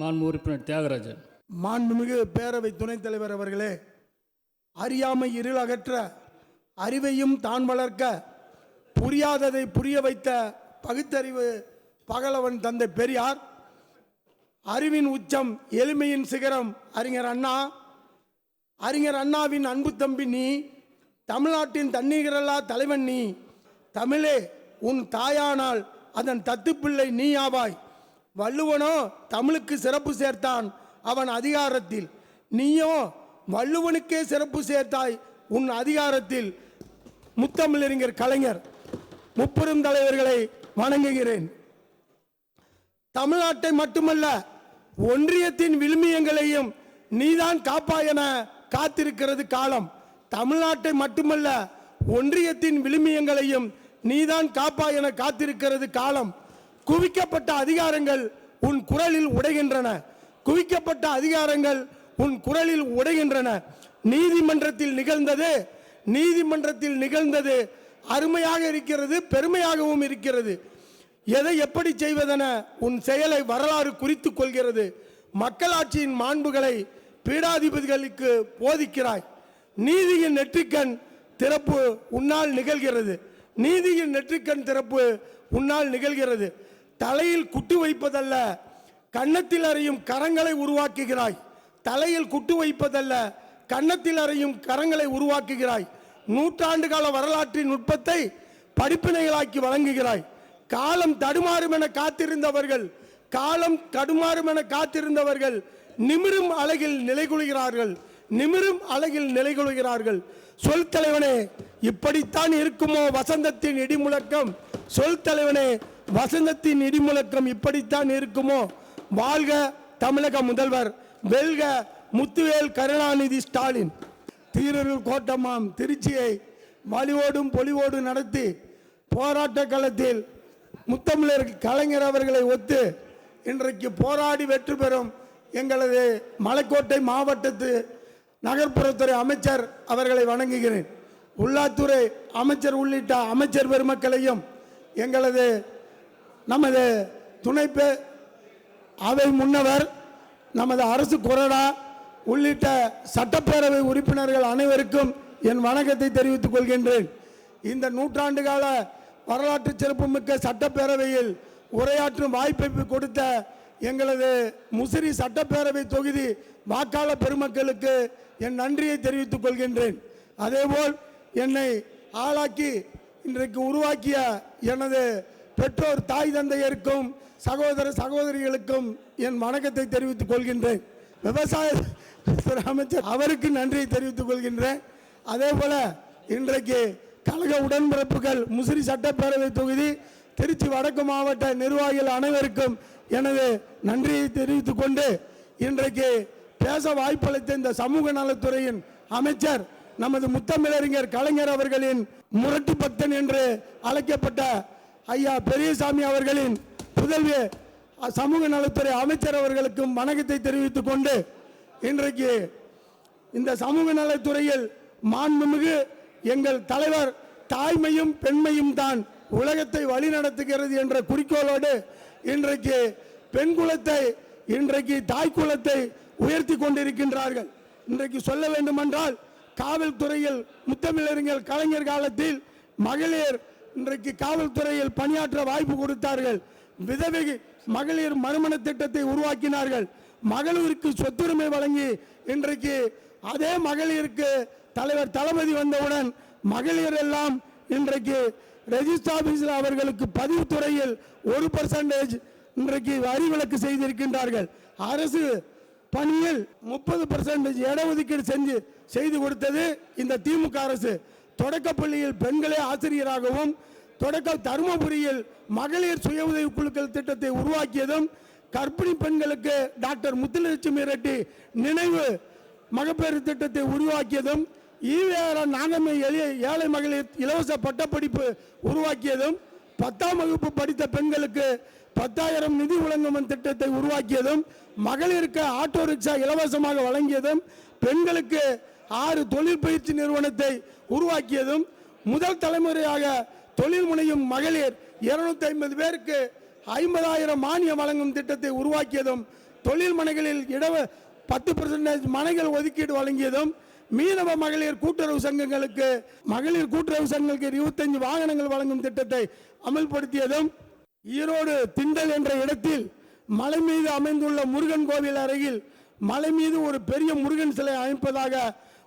மாண்பு உறுப்பினர் தியாகராஜன். மாண்புமிகு பேரவை துணைத் தலைவர் அவர்களே அறியாமை இருள் அகற்ற அறிவையும் தான் வளர்க்க புரியாததை புரிய வைத்த பகுத்தறிவு பகலவன் தந்தை பெரியார் அறிவின் உச்சம் எளிமையின் சிகரம் அறிஞர் அண்ணா அறிஞர் அண்ணாவின் அன்பு தம்பி நீ தமிழ்நாட்டின் தண்ணீரல்லா தலைவன் நீ தமிழே உன் தாயானால் அதன் தத்துப்பிள்ளை நீ ஆவாய். வள்ளுவனோ தமிழுக்கு சிறப்பு சேர்த்தான் அவன் அதிகாரத்தில். நீயோ வள்ளுவனுக்கே சிறப்பு சேர்த்தாய் உன் அதிகாரத்தில். முத்தமிழறிஞர் கலைஞர் முப்பெரும் தலைவர்களை வணங்குகிறேன். தமிழ்நாட்டை மட்டுமல்ல ஒன்றியத்தின் விழுமியங்களையும் நீதான் காப்பாயென காத்திருக்கிறது காலம். தமிழ்நாட்டை மட்டுமல்ல ஒன்றியத்தின் விழுமியங்களையும் நீதான் காப்பாயென காத்திருக்கிறது காலம். குவிக்கப்பட்ட அதிகாரங்கள் உன் குரலில் உடைகின்றன. குவிக்கப்பட்ட அதிகாரங்கள் உன் குரலில் உடைகின்றன. நீதிமன்றத்தில் நிகழ்ந்தது நீதிமன்றத்தில் நிகழ்ந்தது. அருமையாக இருக்கிறது பெருமையாகவும் இருக்கிறது. எதை எப்படி செய்வதென உன் செயலை வரலாறு குறித்து கொள்கிறது. மக்களாட்சியின் மாண்புகளை பீடாதிபதிகளுக்கு போதிக்கிறாய். நீதியின் நெற்றிக்கண் திறப்பு உன்னால் நிகழ்கிறது. நீதியின் நெற்றிக்கண் திறப்பு உன்னால் நிகழ்கிறது. தலையில் குட்டு வைப்பதல்ல கன்னத்தில் அறையும் கரங்களை உருவாக்குகிறாய். தலையில் குட்டு வைப்பதல்ல கன்னத்தில் அறையும் கரங்களை உருவாக்குகிறாய். நூற்றாண்டு கால வரலாற்றின் நுட்பத்தை படிப்பினைகளாக்கி வழங்குகிறாய். காலம் தடுமாறும் என காத்திருந்தவர்கள் காலம் தடுமாறும் என காத்திருந்தவர்கள் நிமிரும் அழகில் நிலைகொள்கிறார்கள் நிமிரும் அழகில் நிலைகொள்கிறார்கள் சொல் தலைவனே இப்படித்தான் இருக்குமோ வசந்தத்தின் இடிமுழக்கம்? சொல் தலைவனே வசந்தத்தின் இடிமுழக்கம் இப்படித்தான் இருக்குமோ? வாழ்க தமிழக முதல்வர் வெல்க முத்துவேல் கருணாநிதி ஸ்டாலின். தீரர்கள் கோட்டமாம் திருச்சியை வலிவோடும் பொலிவோடு நடத்தி போராட்ட களத்தில் முத்தமிழர் கலைஞர் அவர்களை ஒத்து இன்றைக்கு போராடி வெற்றி பெறும் எங்களது மலைக்கோட்டை மாவட்டத்து நகர்ப்புறத்துறை அமைச்சர் அவர்களை வணங்குகிறேன். உள்ளாத்துறை அமைச்சர் உள்ளிட்ட அமைச்சர் பெருமக்களையும் எங்களது நமது துணைப்பு அவை முன்னவர் நமது அரசு கொறடா உள்ளிட்ட சட்டப்பேரவை உறுப்பினர்கள் அனைவருக்கும் என் வணக்கத்தை தெரிவித்துக் கொள்கின்றேன். இந்த நூற்றாண்டு கால வரலாற்று சிறப்புமிக்க சட்டப்பேரவையில் உரையாற்றும் வாய்ப்பை கொடுத்த எங்களது முசிறி சட்டப்பேரவை தொகுதி வாக்காளர் பெருமக்களுக்கு என் நன்றியை தெரிவித்துக் கொள்கின்றேன். அதேபோல் என்னை ஆளாக்கி இன்றைக்கு உருவாக்கிய எனது பெற்றோர் தாய் தந்தையருக்கும் சகோதர சகோதரிகளுக்கும் என் வணக்கத்தை தெரிவித்துக் கொள்கின்றேன். விவசாய அமைச்சர் அவருக்கு நன்றியை தெரிவித்துக் கொள்கின்றேன். அதே போல இன்றைக்கு கழக உடன்பிறப்புகள் முசிறி சட்டப்பேரவை தொகுதி திருச்சி வடக்கு மாவட்ட நிர்வாகிகள் அனைவருக்கும் எனது நன்றியை தெரிவித்துக் கொண்டு இன்றைக்கு பேச வாய்ப்பளித்த இந்த சமூக நலத்துறையின் அமைச்சர் நமது முத்தமிழறிஞர் கலைஞர் அவர்களின் முரட்டு பக்தன் என்று அழைக்கப்பட்ட ஐயா பெரியசாமி அவர்களின் புதல்வி சமூக நலத்துறை அமைச்சர் அவர்களுக்கும் வணக்கத்தை தெரிவித்துக் கொண்டு இன்றைக்கு இந்த சமூக நலத்துறையில் மாண்புமிகு எங்கள் தலைவர் தாய்மையும் பெண்மையும் தான் உலகத்தை வழிநடத்துகிறது என்ற குறிக்கோளோடு இன்றைக்கு பெண் குலத்தை இன்றைக்கு தாய் குலத்தை உயர்த்தி கொண்டிருக்கின்றார்கள். இன்றைக்கு சொல்ல வேண்டுமென்றால் காவல்துறையில் முத்தமிழறிஞர் கலைஞர் காலத்தில் மகளிர் இன்றைக்கு காவல்துறையில் பணியாற்ற வாய்ப்பு கொடுத்தார்கள். விதவை மகளிர் மறுமண திட்டத்தை உருவாக்கினார்கள். மகளிருக்கு சொத்துரிமை வழங்கி இன்றைக்கு அதே மகளிருக்கு தலைவர் தளபதி வந்தவுடன் மகளிர் எல்லாம் இன்றைக்கு ரெஜிஸ்டர் ஆபீஸில் அவர்களுக்கு பதிவுத்துறையில் ஒரு பர்சன்டேஜ் இன்றைக்கு வரி விலக்கு செய்திருக்கின்றார்கள். அரசு பணியில் முப்பது பர்சன்டேஜ் இடஒதுக்கீடு செஞ்சு செய்து கொடுத்தது இந்த திமுக அரசு. தொடக்கப்பள்ளியில் பெண்களே ஆசிரியராகவும் தொடக்க தருமபுரியில் மகளிர் சுய உதவி குழுக்கள் திட்டத்தை உருவாக்கியதும் கர்ப்பிணி பெண்களுக்கு டாக்டர் முத்துலட்சுமி ரெட்டி நினைவு மகப்பேறு திட்டத்தை உருவாக்கியதும் ஈவேர நாகம்மை எளிய ஏழை மகளிர் இலவச பட்டப்படிப்பு உருவாக்கியதும் பத்தாம் வகுப்பு படித்த பெண்களுக்கு பத்தாயிரம் நிதி வழங்கும் திட்டத்தை உருவாக்கியதும் மகளிருக்கு ஆட்டோ ரிக்ஷா இலவசமாக வழங்கியதும் பெண்களுக்கு ஆறு தொழில் பயிற்சி நிறுவனத்தை உருவாக்கியதும் முதல் தலைமுறையாக தொழில் முனையும் மகளிர் இருநூத்தி ஐம்பது பேருக்கு ஐம்பதாயிரம் மானியம் வழங்கும் திட்டத்தை உருவாக்கியதும் தொழில் மனைகளில் இட பத்து பர்சன்டேஜ் மனைகள் ஒதுக்கீடு வழங்கியதும் மீனவ மகளிர் கூட்டுறவு சங்கங்களுக்கு மகளிர் கூட்டுறவு சங்கங்களுக்கு இருபத்தஞ்சு வாகனங்கள் வழங்கும் திட்டத்தை அமல்படுத்தியதும் ஈரோடு திண்டல் என்ற இடத்தில் மலை மீது அமைந்துள்ள முருகன் கோவில் அருகில் மலை மீது ஒரு பெரிய முருகன் சிலை அமைப்பதாக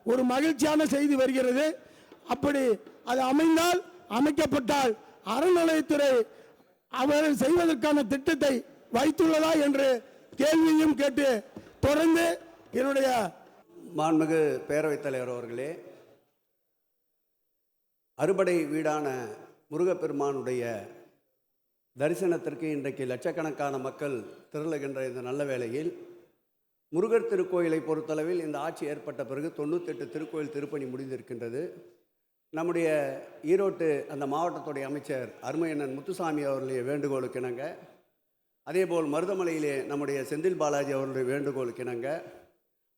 ஒரு மகிழ்ச்சியான செய்தி வருகிறது. அப்படி அது அமைந்தால் அமைக்கப்பட்டால் அறநிலையத்துறை அவர்கள் செய்வதற்கான திட்டத்தை வைத்துள்ளதா என்று கேள்வியும் கேட்டு தொடர்ந்து என்னுடைய மாண்புமிகு பேரவைத் தலைவர் அவர்களே அறுபடை வீடான முருகப்பெருமானுடைய தரிசனத்திற்கு இன்றைக்கு லட்சக்கணக்கான மக்கள் திரளுகின்ற இந்த நல்ல வேளையில் முருகர் திருக்கோயிலை பொறுத்தளவில் இந்த ஆட்சி ஏற்பட்ட பிறகு தொண்ணூத்தெட்டு திருக்கோயில் திருப்பணி முடிந்திருக்கின்றது. நம்முடைய ஈரோட்டு அந்த மாவட்டத்துடைய அமைச்சர் அருமையண்ணன் முத்துசாமி அவர்களுடைய வேண்டுகோளுக்கு இணங்க அதேபோல் மருதமலையிலே நம்முடைய செந்தில் பாலாஜி அவர்களுடைய வேண்டுகோளுக்கு இணங்க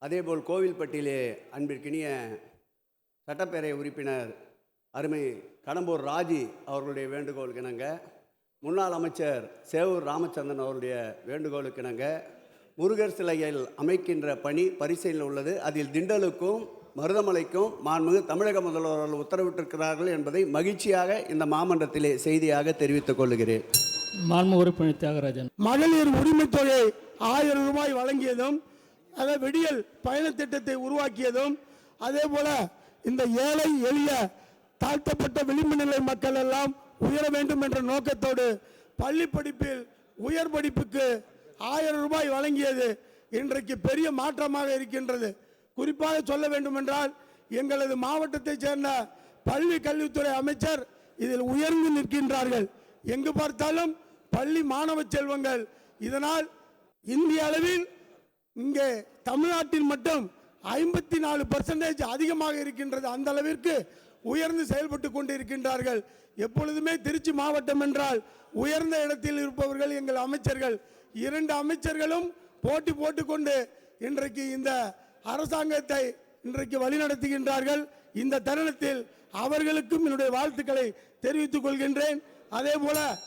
அதேபோல் கோவில்பட்டியிலே அன்பிற்கினிய சட்டப்பேரவை உறுப்பினர் அருமை கடம்பூர் ராஜி அவர்களுடைய வேண்டுகோளுக்கு இணங்க முன்னாள் அமைச்சர் சேவூர் ராமச்சந்திரன் அவருடைய வேண்டுகோளுக்கு இணங்க முருகர் சிலையில் அமைக்கின்ற பணி பரிசீலனை உள்ளது. அதில் திண்டலுக்கும் மருதமலைக்கும் மாண்புமிகு தமிழக முதல்வர் அவர்கள் உத்தரவிட்டிருக்கிறார்கள் என்பதை மகிழ்ச்சியாக இந்த மாமன்றத்திலே செய்தியாக தெரிவித்துக் கொள்கிறேன். மாண்பு உறுப்பினர் தியாகராஜன். மகளிர் உரிமைத் தொகை ஆயிரம் ரூபாய் வழங்கியதும் அதை விடியல் பயண திட்டத்தை உருவாக்கியதும் அதே போல இந்த ஏழை எளிய தாழ்த்தப்பட்ட விளிம்பு நிலை மக்கள் எல்லாம் உயர வேண்டும் என்ற நோக்கத்தோடு பள்ளி படிப்பில் உயர் படிப்புக்கு ஆயிரம் ரூபாய் வழங்கியது இன்றைக்கு பெரிய மாற்றமாக இருக்கின்றது. குறிப்பாக சொல்ல வேண்டுமென்றால் எங்களது மாவட்டத்தைச் சேர்ந்த பள்ளி கல்வித்துறை அமைச்சர் இதில் உயர்ந்து நிற்கின்றார்கள். எங்கு பார்த்தாலும் பள்ளி மாணவ செல்வங்கள். இதனால் இந்திய அளவில் இங்கே தமிழ்நாட்டில் மட்டும் ஐம்பத்தி நாலு பர்சன்டேஜ் அதிகமாக இருக்கின்றது. அந்த அளவிற்கு உயர்ந்து செயல்பட்டு கொண்டு இருக்கின்றார்கள் எப்பொழுதுமே திருச்சி மாவட்டம் என்றால் உயர்ந்த இடத்தில் இருப்பவர்கள் எங்கள் அமைச்சர்கள். இரண்டு அமைச்சர்களும் போட்டி போட்டுக்கொண்டு இன்றைக்கு இந்த அரசாங்கத்தை இன்றைக்கு வழிநடத்துகின்றார்கள். இந்த தருணத்தில் அவர்களுக்கும் என்னுடைய வாழ்த்துக்களை தெரிவித்துக் கொள்கின்றேன். அதே போல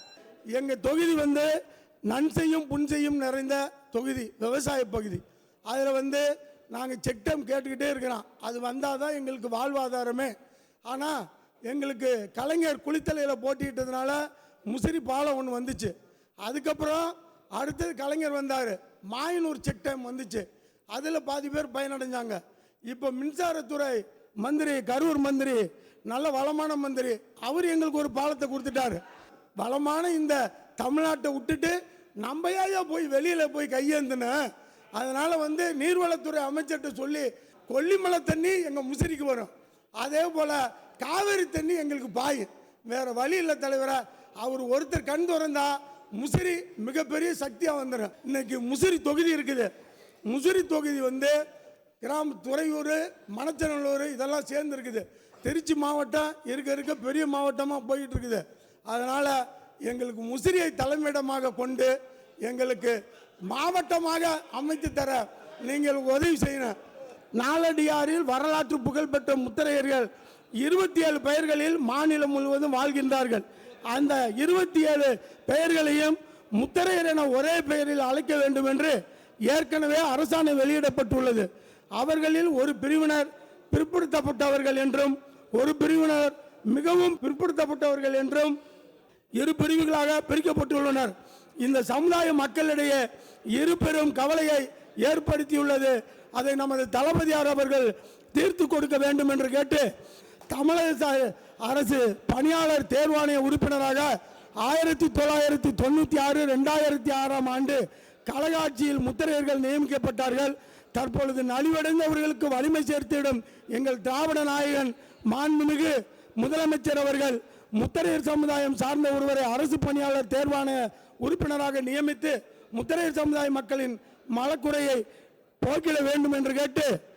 எங்கள் தொகுதி வந்து நன்செய்யும் புன்செய்யும் நிறைந்த தொகுதி விவசாய பகுதி. அதில் வந்து நாங்கள் செக்டம் கேட்டுக்கிட்டே இருக்கிறோம். அது வந்தால் தான் எங்களுக்கு வாழ்வாதாரமே. ஆனால் எங்களுக்கு கலைஞர் குளித்தலையில் போட்டியிட்டதுனால முசிறி பாலம் ஒன்று வந்துச்சு. அதுக்கப்புறம் அடுத்தது கலைஞர் வந்தார். மாயனூர் செக்டைம் வந்துச்சு. அதில் பாதி பேர் பயனடைஞ்சாங்க. இப்போ மின்சாரத்துறை மந்திரி கரூர் மந்திரி நல்ல வளமான மந்திரி அவர் எங்களுக்கு ஒரு பாலத்தை கொடுத்துட்டாரு. வளமான இந்த தமிழ்நாட்டை விட்டுட்டு நம்ம போய் வெளியில் போய் கையேந்தினேன் அதனால் வந்து நீர்வளத்துறை அமைச்சர்கிட்ட சொல்லி கொல்லிமலை தண்ணி எங்கள் முசிறிக்கு வரும். அதே போல் காவேரி தண்ணி எங்களுக்கு பாயும். வேறு வழி இல்லை தலைவரை அவர் ஒருத்தர் கண் திறந்தா முசிறி மிகப்பெரிய சக்தியாக வந்துடும் இன்னைக்கு முசிறி தொகுதி இருக்குது. முசிறி தொகுதி வந்து கிராம துறையூர் மணச்சநல்லூர் இதெல்லாம் சேர்ந்து இருக்குது திருச்சி மாவட்டம் இருக்க இருக்க பெரிய மாவட்டமாக போயிட்டு இருக்குது அதனால் எங்களுக்கு முசிறியை தலைமையிடமாக கொண்டு எங்களுக்கு மாவட்டமாக அமைத்து தர நீங்கள் உதவி செய்யணும். நாலடியாரில் வரலாற்று புகழ்பெற்ற முத்திரையர்கள் இருபத்தி ஏழு பெயர்களில் மாநிலம் முழுவதும் வாழ்கின்றார்கள். அந்த இருபத்தி ஏழு பெயர்களையும் முத்திரையர் என ஒரே பெயரில் அழைக்க வேண்டும் என்று ஏற்கனவே அரசாணை வெளியிடப்பட்டுள்ளது. அவர்களில் ஒரு பிரிவினர் பிற்படுத்தப்பட்டவர்கள் என்றும் ஒரு பிரிவினர் மிகவும் பிற்படுத்தப்பட்டவர்கள் என்றும் இரு பிரிவுகளாக பிரிக்கப்பட்டுள்ளனர். இந்த சமுதாய மக்களிடையே இரு பெரும் கவலையை ஏற்படுத்தியுள்ளது. அதை நமது தளபதியார் அவர்கள் தீர்த்து கொடுக்க வேண்டும் என்று கேட்டு தமிழக அரசு பணியாளர் தேர்வாணைய உறுப்பினராக ஆயிரத்தி தொள்ளாயிரத்தி தொண்ணூற்றி ஆறு ரெண்டாயிரத்தி ஆறாம் ஆண்டு கலகாட்சியில் முத்திரையர்கள் நியமிக்கப்பட்டார்கள். தற்பொழுது நலிவடைந்தவர்களுக்கு வலிமை சேர்த்திடும் எங்கள் திராவிட நாயகன் மாண்புமிகு முதலமைச்சர் அவர்கள் முத்திரையர் சமுதாயம் சார்ந்த ஒருவரை அரசு பணியாளர் தேர்வான உறுப்பினராக நியமித்து முத்திரையர் சமுதாய மக்களின் மலக்குறையை போக்கிட வேண்டும் என்று கேட்டு